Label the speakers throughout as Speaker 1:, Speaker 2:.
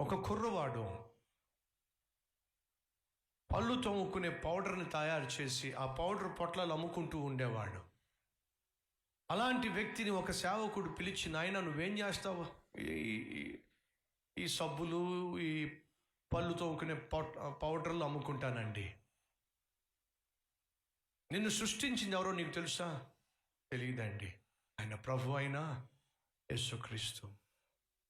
Speaker 1: ఒక కుర్రవాడు పళ్ళు తోముకునే పౌడర్ని తయారు చేసి ఆ పౌడర్ పొట్లాలు అమ్ముకుంటూ ఉండేవాడు. అలాంటి వ్యక్తిని ఒక సేవకుడు పిలిచి నాయన నువ్వేం చేస్తావు? ఈ- ఈ- సబ్బులు ఈ పళ్ళు తోముకునే పౌడర్లు అమ్ముకుంటానండి. నిన్ను సృష్టించింది ఎవరో నీకు తెలుసా? తెలియదండి ఆయన ప్రభు అయినా యేసుక్రీస్తు.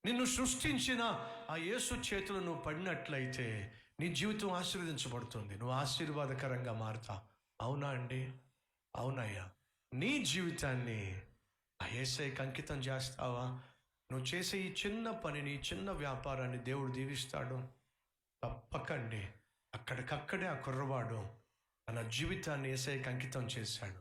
Speaker 1: నిన్ను సృష్టించిన ఆ యేసు చేతులు నువ్వు పడినట్లయితే నీ జీవితం ఆశీర్వదించబడుతుంది. నువ్వు ఆశీర్వాదకరంగా మారుతా. అవునా అండి? అవునయ్యా. నీ జీవితాన్ని ఆ ఏసైకి అంకితం చేస్తావా? నువ్వు చేసే ఈ చిన్న పనిని ఈ చిన్న వ్యాపారాన్ని దేవుడు దీవిస్తాడు. తప్పకండి. అక్కడికక్కడే ఆ కుర్రవాడు తన జీవితాన్ని ఏసైకి అంకితం చేశాడు.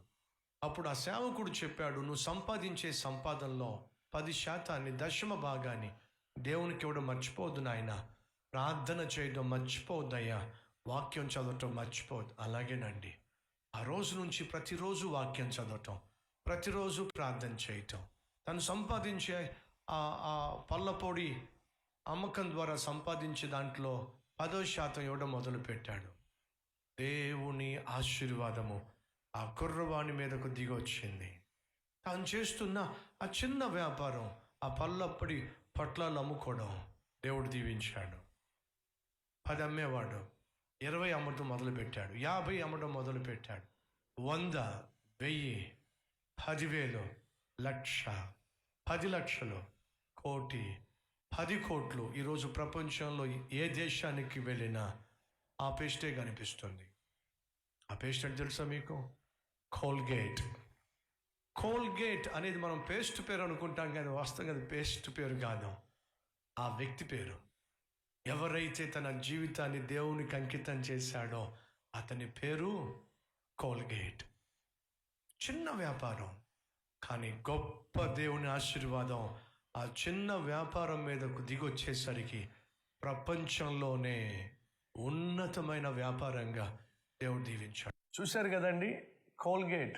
Speaker 1: అప్పుడు ఆ సేవకుడు చెప్పాడు నువ్వు సంపాదించే సంపాదనలో పది శాతాన్ని దశమ భాగాన్ని దేవునికి ఇవ్వడం మర్చిపోవద్దు నాయన. ప్రార్థన చేయడం మర్చిపోవద్దయ్యా. వాక్యం చదవటం మర్చిపోవద్దు. అలాగేనండి. ఆ రోజు నుంచి ప్రతిరోజు వాక్యం చదవటం ప్రతిరోజు ప్రార్థన చేయటం తను సంపాదించే ఆ ఆ పళ్ళపొడి అమ్మకం ద్వారా సంపాదించే దాంట్లో పదో శాతం ఇవ్వడం మొదలుపెట్టాడు. దేవుని ఆశీర్వాదము ఆ కుర్రవాణి మీదకు దిగొచ్చింది. తాను చేస్తున్న ఆ చిన్న వ్యాపారం ఆ పళ్ళప్పటి పొట్లాలు అమ్ముకోవడం దేవుడు దీవించాడు. పది అమ్మేవాడు ఇరవై అమ్మటం మొదలుపెట్టాడు యాభై అమ్మటం మొదలుపెట్టాడు వంద వెయ్యి పదివేలు లక్ష పది లక్షలు కోటి పది కోట్లు ఈరోజు ప్రపంచంలో ఏ దేశానికి వెళ్ళినా ఆ పేస్టే కనిపిస్తుంది. ఆ పేస్ట్ అంటే తెలుసా మీకు? కోల్గేట్. కోల్గేట్ అనేది మనం పేస్ట్ పేరు అనుకుంటాం కానీ వాస్తవంగా అది పేస్ట్ పేరు కాదు. ఆ వ్యక్తి పేరు. ఎవరైతే తన జీవితాన్ని దేవునికి అంకితం చేశాడో అతని పేరు కోల్గేట్ చిన్న వ్యాపారం కానీ గొప్ప దేవుని ఆశీర్వాదం ఆ చిన్న వ్యాపారం మీదకు దిగొచ్చేసరికి ప్రపంచంలోనే ఉన్నతమైన వ్యాపారంగా దేవుడు దీవించాడు. చూశారు కదండి? కోల్గేట్